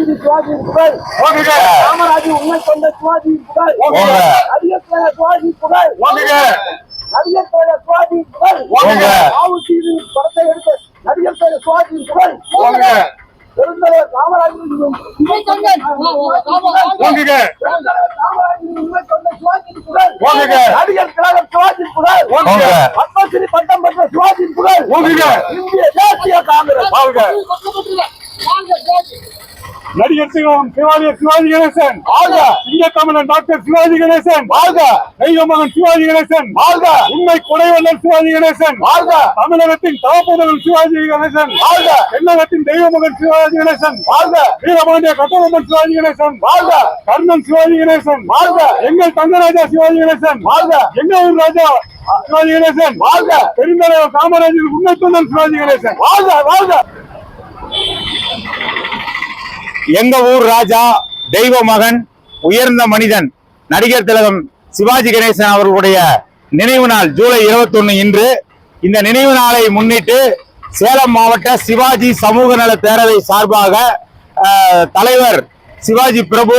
புகழ் காமராஜ் உண்மை கொண்ட சிவாஜியின் புகழ் தலைவர் சிவாஜியின் புகழ் நடிகர் தலைவர் சிவாஜியின் புகழ் படத்தை எடுத்த நடிகர் தலைவர் சிவாஜியின் புகழ் பெருந்தலைவர் காமராஜின் உண்மை கொண்ட. நடிகர் தலைவர் சிவாஜியின் புகழ். பத்மஸ்ரீ பட்டம் பெற்ற சிவாஜியின் புகழ். இந்திய தேசிய காங்கிரஸ் வாழ்க நடிகர் சிவாஜி சிவாஜி கணேசன் வாழ்க சிங்க தமிழன் டாக்டர் சிவாஜி கணேசன் வாழ்க தெய்வ மகன் சிவாஜி கணேசன் வாழ்க உண்மை குடைவல்லர் சிவாஜி கணேசன் வாழ்க தமிழகத்தின் தவப்புதல் சிவாஜி கணேசன் வாழ்க தென்னகத்தின் தெய்வ மகன் சிவாஜி கணேசன் வாழ்க வீரபாண்டிய கட்டபொம்மன் சிவாஜி கணேசன் வாழ்க கர்ணன் சிவாஜி கணேசன் வாழ்க எங்கள் தங்கராஜா சிவாஜி கணேசன் வாழ்க எங்கள் ஊர் ராஜா சிவாஜி கணேசன் வாழ்க பெருந்தலைவர் காமராஜர் உண்மை தொண்டன் சிவாஜி கணேசன் வாழ்க வாழ்க எங்க ஊர் ராஜா தெய்வ மகன் உயர்ந்த மனிதன் நடிகர் திலகம் சிவாஜி கணேசன் அவர்களுடைய நினைவு நாள் ஜூலை 21 இன்று. இந்த நினைவு நாளை முன்னிட்டு சேலம் மாவட்ட சிவாஜி சமூக நல பேரவை சார்பாக தலைவர் சிவாஜி பிரபு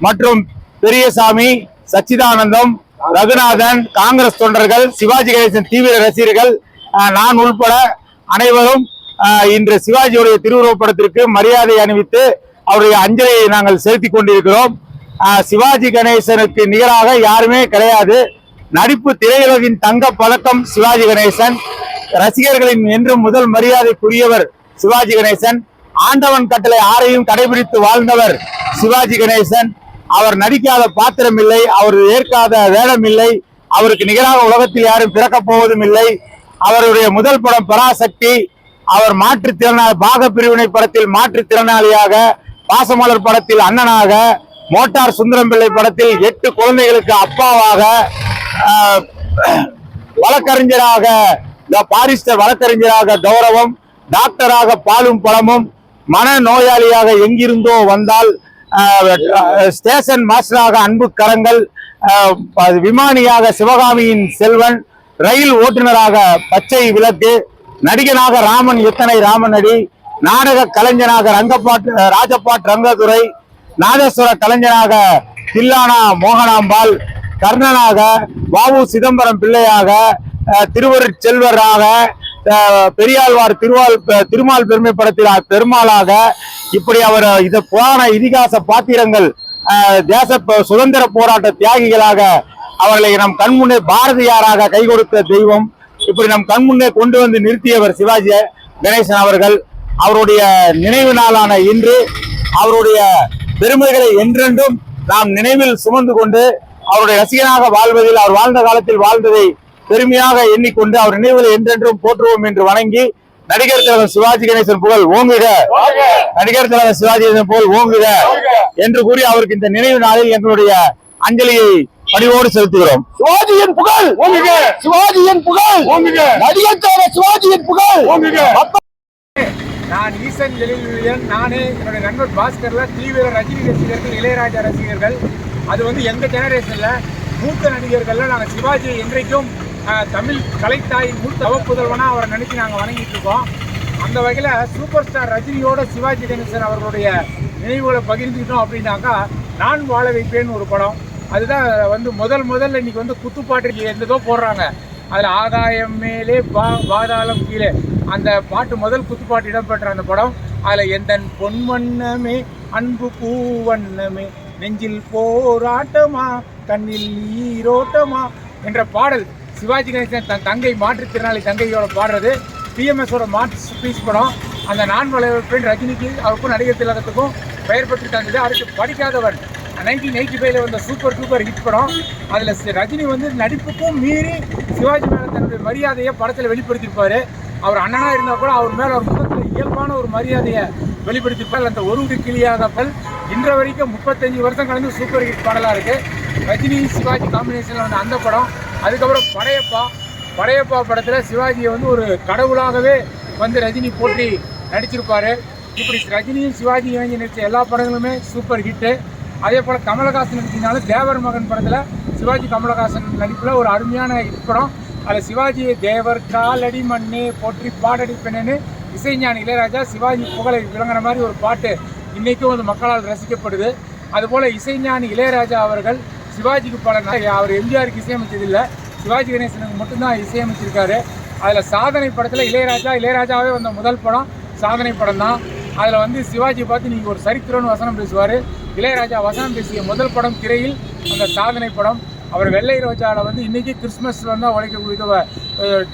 மற்றும் பெரியசாமி சச்சிதானந்தம் ரகுநாதன் காங்கிரஸ் தொண்டர்கள் சிவாஜி கணேசன் தீவிர ரசிகர்கள் நான் உள்பட அனைவரும் இன்று சிவாஜியுடைய திருவுருவப்படத்திற்கு மரியாதை அணிவித்து அவருடைய அஞ்சலியை நாங்கள் செலுத்திக் கொண்டிருக்கிறோம். சிவாஜி கணேசனுக்கு நிகராக யாருமே கிடையாது. நடிப்பு திரையுலகின் தங்க பதக்கம் சிவாஜி கணேசன். ரசிகர்களின் என்றும் முதல் மரியாதைக்குரியவர் சிவாஜி கணேசன். ஆண்டவன் கட்டளை ஆரையும் கடைபிடித்து வாழ்ந்தவர் சிவாஜி கணேசன். அவர் நடிக்காத பாத்திரம் இல்லை அவர் ஏற்காத வேடம் இல்லை அவருக்கு நிகராக உலகத்தில் யாரும் பிறக்கப் போவதும் இல்லை. அவருடைய முதல் படம் பராசக்தி. அவர் மாற்றுத்திறனாளி பாக பிரிவினை படத்தில் மாற்றுத்திறனாளியாக பாசமலர் படத்தில் அண்ணனாக மோட்டார் சுந்தரம் பிள்ளை படத்தில் எட்டு குழந்தைகளுக்கு அப்பாவாக வழக்கறிஞராக பாரிஸ்டர் வழக்கறிஞராக கௌரவம் டாக்டராக பாலும் பழமும் மன நோயாளியாக எங்கிருந்தோ வந்தால் ஸ்டேஷன் மாஸ்டராக அன்பு கரங்கள் விமானியாக சிவகாமியின் செல்வன் ரயில் ஓட்டுநராக பச்சை விளக்கு நடிகனாக ராமன் எத்தனை ராமனடி நாடக கலைஞனாக ரங்கப்பாட்டு ராஜப்பாட் ரங்கதுரை நாதேஸ்வர கலைஞனாக தில்லானா மோகனாம்பாள் கர்ணனாக வாவு சிதம்பரம் பிள்ளையாக அஹ், திருவருட் செல்வராக பெரியாழ்வார் திருவால் பெ- திருமால் பெருமை படத்தில் பெருமாளாக இப்படி அவர் இது புராண இதிகாச பாத்திரங்கள் தேச சுதந்திர போராட்ட தியாகிகளாக அவர்களை நம் கண்முன்னே பாரதியாராக கை கொடுத்த தெய்வம். இப்படி நம் கண்முன்னே கொண்டு வந்து நிறுத்தியவர் சிவாஜி கணேசன் அவர்கள். அவருடைய நினைவு நாளான இன்று அவருடைய பெருமைகளை என்றென்றும் நாம் நினைவில் சுமந்து கொண்டு அவருடைய ரசிகனாக வாழ்வதில் அவர் வாழ்ந்த காலத்தில் வாழ்ந்ததை பெருமையாக எண்ணிக்கொண்டு அவர் நினைவுகளை என்றென்றும் போற்றுவோம் என்று வணங்கி நடிகர் தலைவர் சிவாஜி கணேசன் புகழ் ஓங்குக. நடிகர் தலைவர் சிவாஜி கணேசன் புகழ் ஓங்குக. என்று கூறி அவருக்கு இந்த நினைவு நாளில் எங்களுடைய அஞ்சலியை பணிவோடு செலுத்துகிறோம். சிவாஜியின் புகழ் ஓங்குக. சிவாஜியின் புகழ். ஓங்குக. நடிகர் தலைவர் சிவாஜியின் புகழ். ஓங்குக. நான் ஈசன் ஜெலிலியன் நானே என்னுடைய நண்பர் பாஸ்கரில் தீவிர ரஜினி ரசிகர்கள் இளையராஜா ரசிகர்கள். அது வந்து எந்த ஜெனரேஷனில் மூத்த நடிகர்களில் நாங்கள் சிவாஜியை என்றைக்கும் தமிழ் கலைத்தாய் மூத்த அவப்புதல்வனாக அவரை நினைச்சு நாங்கள் வணங்கிட்டு இருக்கோம். அந்த வகையில் சூப்பர் ஸ்டார் ரஜினியோட சிவாஜி கணேசன் அவர்களுடைய நினைவுகளை பகிர்ந்துக்கிட்டோம் அப்படின்னாக்கா நான் வாழ வைப்பேன்னு ஒரு படம். அதுதான் வந்து முதல் முதல்ல இன்னைக்கு வந்து குத்துப்பாட்டு எந்ததோ போடுறாங்க. அதில் ஆகாயம் மேலே பா பாதாளம் கீழே. அந்த பாட்டு முதல் குத்துப்பாட்டு இடம்பெற்ற அந்த படம் அதில் எந்தன் பொன்வண்ணமே அன்பு பூவண்ணமே நெஞ்சில் போராட்டமா கண்ணில் நீரோட்டமா என்ற பாடல் சிவாஜி கணேசன் தன் தங்கை மாற்றுத்திறனாளி தங்கையோட பாடுறது. பிஎம்எஸோட மாற்று பீஸ் படம். அந்த நான் வளர்ப்பேன் ரஜினிக்கு அவருக்கும் நடிகர் திலகத்துக்கும் பெயர் பெற்று தந்தது. அடுத்து படிக்காதவன் நைன்டீன் எயிட்டி ஃபைவ்ல வந்த சூப்பர் சூப்பர் ஹிட் படம். அதில் ரஜினி வந்து நடிப்புக்கும் மீறி சிவாஜி மேலே தன்னுடைய மரியாதையை படத்தில் வெளிப்படுத்தியிருப்பார். அவர் அண்ணனாக இருந்தால் கூட அவர் மேலே ஒரு முகத்தில் இயல்பான ஒரு மரியாதையை வெளிப்படுத்தியிருப்பார். அந்த ஒரு ஒரு கிளியாகப்பல் இன்ற வரைக்கும் முப்பத்தஞ்சு வருஷம் கலந்து சூப்பர் ஹிட் பாடலாக இருக்குது ரஜினி சிவாஜி காம்பினேஷனில் வந்த அந்த படம். அதுக்கப்புறம் படையப்பா. படையப்பா படத்தில் சிவாஜியை வந்து ஒரு கடவுளாகவே வந்து ரஜினி போட்டி நடிச்சிருப்பார். இப்படி ரஜினியும் சிவாஜி இணைஞ்சு நடித்த எல்லா படங்களுமே சூப்பர் ஹிட்டு. அதே போல் கமலஹாசன் நடிச்சினாலும் தேவர் மகன் படத்தில் சிவாஜி கமலஹாசன் நடிப்பில் ஒரு அருமையான ஹிட் படம். அதில் சிவாஜி தேவர் காலடி மண்ணு போற்றி பாடடி பெண்ணுன்னு இசைஞானி இளையராஜா சிவாஜி புகழை விளங்குற மாதிரி ஒரு பாட்டு இன்றைக்கும் வந்து மக்களால் ரசிக்கப்படுது. அதுபோல் இசைஞானி இளையராஜா அவர்கள் சிவாஜிக்கு பல அவர் எம்ஜிஆருக்கு இசையமைச்சதில்லை சிவாஜி கணேசனுக்கு மட்டும்தான் இசையமைச்சிருக்காரு. அதில் சாதனை படத்தில் இளையராஜா இளையராஜாவே வந்த முதல் படம் சாதனை படம் தான் அதில் வந்து சிவாஜி பார்த்து நீங்கள் ஒரு சரித்திரம்னு வசனம் பேசுவார். இளையராஜா வசனம் பேசிய முதல் படம் திரையில் அந்த சாதனை படம். அவர் வெள்ளை ரோஜாவில் வந்து இன்னைக்கு கிறிஸ்மஸ் வந்தால் உழைக்கக்கூடிய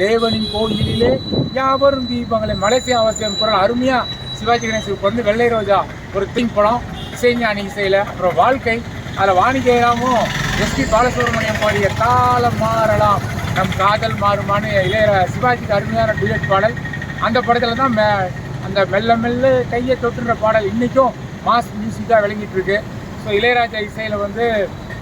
தேவனின் கோயிலிலே யாவரும் தீபங்களை மலேசியா அவசியம் குரல் அருமையாக சிவாஜி கணேசனுக்கு வந்து வெள்ளை ரோஜா ஒரு திங் படம் இசைஞானி இசையில். அப்புறம் வாழ்க்கை. அதில் வாணி எஸ்பி பாலசுப்ரமணியம் பாடிய காலம் மாறலாம். நம் காதல் மாறுமான்னு இளைய சிவாஜிக்கு அருமையான டுயட் பாடல். அந்த படத்தில் தான் மெ அந்த மெல்ல மெல்ல கையை தொட்டுன்ற பாடல் இன்றைக்கும் மாஸ் மியூசிக்காக விளங்கிட்டு இருக்கு. ஸோ இளையராஜா இசையில் வந்து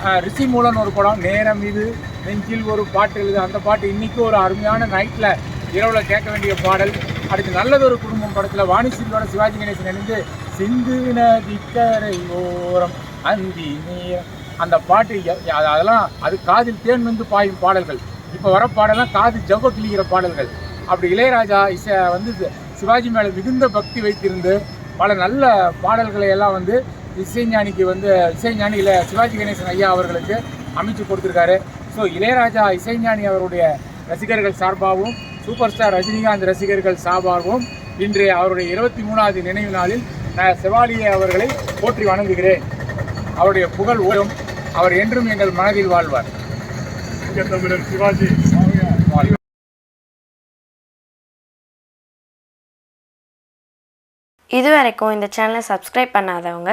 ரிஷி மூலன் ஒரு படம் நேரம் இது நெஞ்சில் ஒரு பாட்டு எழுது. அந்த பாட்டு இன்றைக்கும் ஒரு அருமையான நைட்டில் இரவில் கேட்க வேண்டிய பாடல். அடுத்து நல்லதொரு குடும்பம் படத்தில் வாணிசிங்கோட சிவாஜி கணேசன் இணைந்து சிந்து நதிக்கரை ஓரம் அந்தி நேரம். அந்த பாட்டு அது- அதெல்லாம் அது காதில் தேன் வந்து பாயும் பாடல்கள். இப்போ வர பாடலாம் காது ஜவ்வ கிழிகிற பாடல்கள். அப்படி இளையராஜா இசை வந்து சிவாஜி மேலே மிகுந்த பக்தி வைத்திருந்து பல நல்ல பாடல்களை எல்லாம் வந்து இசைஞானிக்கு வந்து இசைஞானி இல்லை சிவாஜி கணேசன் ஐயா அவர்களுக்கு அமைச்சு கொடுத்துருக்காரு. ஸோ இளையராஜா இசைஞானி அவருடைய ரசிகர்கள் சார்பாகவும் சூப்பர் ஸ்டார் ரஜினிகாந்த் ரசிகர்கள் சார்பாகவும் இன்று அவருடைய இருபத்தி மூணாவது நினைவு நாளில் நான் செவாலியே அவர்களை போற்றி வணங்குகிறேன். அவருடைய புகழ் ஓடும். அவர் என்றும் எங்கள் மனதில் வாழ்வார். தமிழர் சிவாஜி. இது வரைக்கும் இந்த சேனலை சப்ஸ்கிரைப் பண்ணாதவங்க